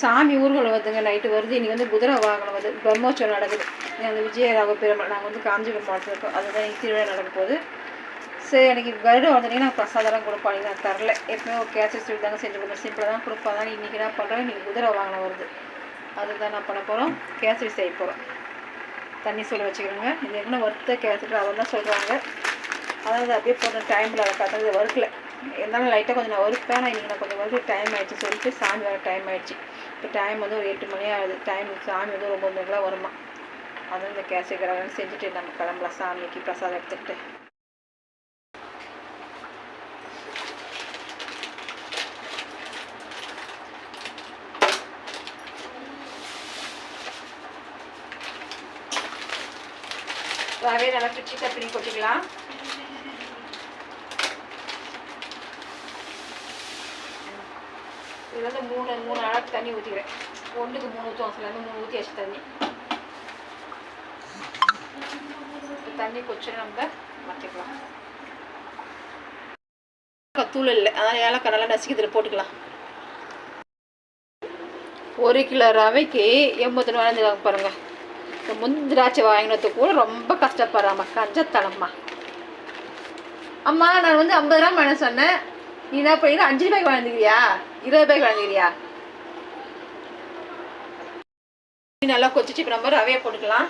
சாமி ஊர்வலம் வருதுங்க நைட்டு வருது. இன்றைக்கி வந்து குதிரை வாகனம் வந்து பிரம்மோற்சவம் நடக்குது. அந்த விஜயராக பெருமாள் நாங்கள் வந்து காஞ்சிபுரம் மாவட்டத்தில் இருக்கோம். அதுதான் எனக்கு திருவிழா நடக்க போகுது. சரி எனக்கு கருடம் வந்தீங்கன்னா நான் பிரசாதம் கொடுப்பாங்க நான் தரல. எப்பவுமே ஒரு கேசரி சொல்லி தாங்க செஞ்சு கொடுப்பேன் சிம்பிளாக தான் கொடுப்பேன் தான் இன்றைக்கி என்ன பண்ணுறேன் இன்றைக்கி குதிரை வாகனம் வருது. அதுதான் நான் பண்ண போகிறோம் கேசரி செய்ய போகிறோம் தண்ணி சொல்லி வச்சுக்கிறோங்க. இது என்ன வறுத்த கேசரி அவர் தான் சொல்கிறாங்க அதாவது அப்படியே போட்ட டைமில் கற்றுறது வறுக்கலை. இருந்தாலும் லைட்டாக கொஞ்சம் நான் ஒருப்பேன் நான் இன்றைக்கி நான் கொஞ்சம் வந்து டைம் ஆகிடுச்சு சொல்லிட்டு சாமி வர டைம் ஆகிடுச்சு இப்போ டைம் வந்து ஒரு எட்டு மணி ஆகுது. டைம் சாமி வந்து ரொம்ப மணிக்கெலாம் வருமா? அதுவும் இந்த கேசரி கடவுள்னு செஞ்சுட்டு நம்ம கிளம்பலாம். சாமிக்கு பிரசாதம் எடுத்துக்கிட்டு. ரவை நல்லா பிச்சு தப்பினி கொட்டிக்கலாம் இது வந்து மூணு மூணு அளவுக்கு தண்ணி ஊற்றிக்கிறேன் ஒன்றுக்கு மூணு ஊற்றுவோம் சில வந்து மூணு ஊற்றி வச்சு தண்ணி. தண்ணி கொச்சு நம்ம வச்சுக்கலாம் தூள் இல்லை. அதனால் ஏலக்காய் நல்லா நசுக்கி இதில் போட்டுக்கலாம். ஒரு கிலோ ரவைக்கு எண்பத்தி இருந்துக்காங்க பாருங்கள் இந்த முந்திராட்சி வாங்கினது கூட ரொம்ப கஷ்டப்படுறாம்மா கஞ்சத்தனம்மா அம்மா நான் வந்து ஐம்பது ரூபா வேணும் சொன்னேன். நீ என்ன பண்ணி அஞ்சு ரூபாய்க்கு வாங்கிக்கிறியா இருபது ரூபாய்க்கு வாங்கிக்கிறியா நல்லா கொச்சிச்சு இப்போ நம்ம ரவையை போட்டுக்கலாம்.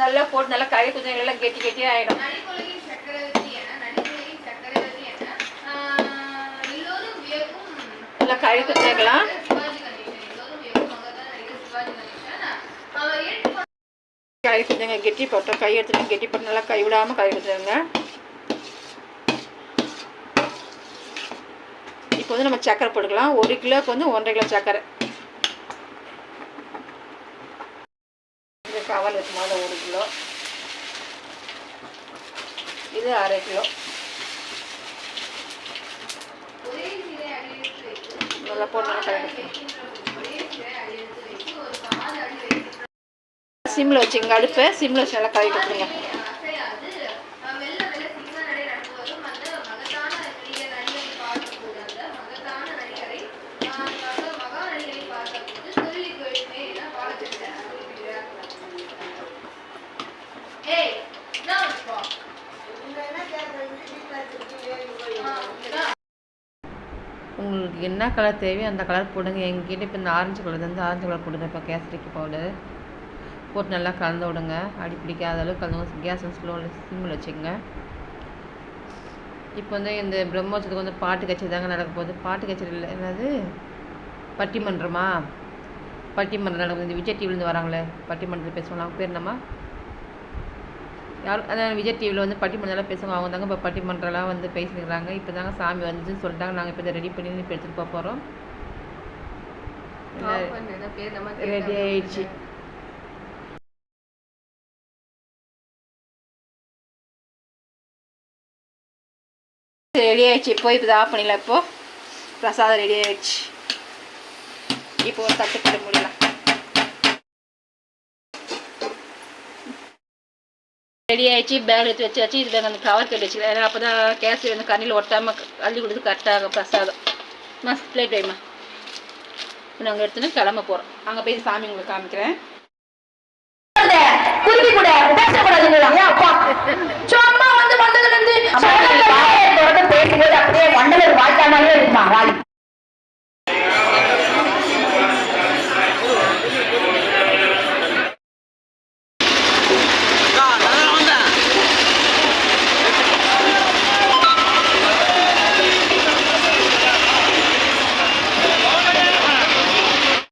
நல்லா போட்டு நல்லா கறி கொஞ்சம் எல்லாம் கெட்டி கெட்டியாக ஆகிடும் நல்லா கறி கொஞ்சம் கறி கொஞ்சங்க கெட்டி போட்டோம். கை எடுத்துட்டு கெட்டி போட்டு நல்லா கை விடாமல் கறி கொஞ்சங்க இப்போ வந்து நம்ம சக்கரை போட்டுக்கலாம். ஒரு கிலோக்கு வந்து ஒன்றரை கிலோ சக்கரை. இது கவல் வச்சு முதல்ல ஒரு கிலோ. இது அரை கிலோ. நல்லா போட்டு நல்லா சிம்மில் வச்சுங்க அடுப்பை சிம்மில் வச்சு நல்லா கறி கொடுத்துருங்க. உங்களுக்கு என்ன கலர் தேவையோ அந்த கலர் போடுங்க. எங்கிட்ட இப்போ இந்த ஆரஞ்சு கலர் வந்து ஆரஞ்சு கலர் போடுங்க. இப்போ கேசரிக்கு பவுடர் போட்டு நல்லா கலந்து விடுங்க. அடி பிடிக்காத அளவுக்கு கலந்து கேஸ் ஸ்லோவில் சிம்மில் வச்சுக்கோங்க. இப்போ வந்து இந்த பிரம்மோற்சவத்துக்கு வந்து பாட்டு கச்சேரி தாங்க நடக்க போகுது. பாட்டு கச்சேரி இல்லை என்னது? பட்டிமன்றமா? பட்டிமன்றம் நடக்குது. இந்த விஜய் டிவிலேருந்து வராங்களே. பட்டிமன்றத்தில் பேசுவாங்க அவங்க பேர் என்னம்மா? யார் அதான் விஜய் டிவியில் வந்து பட்டிமன்றம்லாம் பேசுவாங்க. அவங்க தாங்க இப்போ பட்டிமன்றம்லாம் வந்து பேசிக்கிறாங்க. இப்போ தாங்க சாமி வந்துன்னு சொல்லிட்டாங்க. நாங்கள் இப்போ இதை ரெடி பண்ணி இப்போ எடுத்துகிட்டு போக போகிறோம் ரெடி ஆயிடுச்சு. ரெடி ஆயிடுச்சு. இப்போ இப்போ ஆஃப் பண்ணிடலாம். இப்போ பிரசாதம் ரெடி ஆயிடுச்சு. இப்போ ஒரு தட்டு போட்டு முடியலாம் ரெடி ஆயிடுச்சு பேக் எடுத்து வச்சாச்சு இது பேக் அந்த கவர் கட்டி வச்சுக்கலாம் ஏன்னா அப்போ தான் கேசரி வந்து கண்ணில் ஒட்டாமல் அள்ளி கொடுத்து கரெக்டாக பிரசாதம். மா பிளேட் வைமா இப்போ நாங்கள் எடுத்துன்னு கிளம்ப போகிறோம் அங்கே போய் சாமி உங்களுக்கு காமிக்கிறேன். குருவி கூட பேசக்கூடாதுங்களா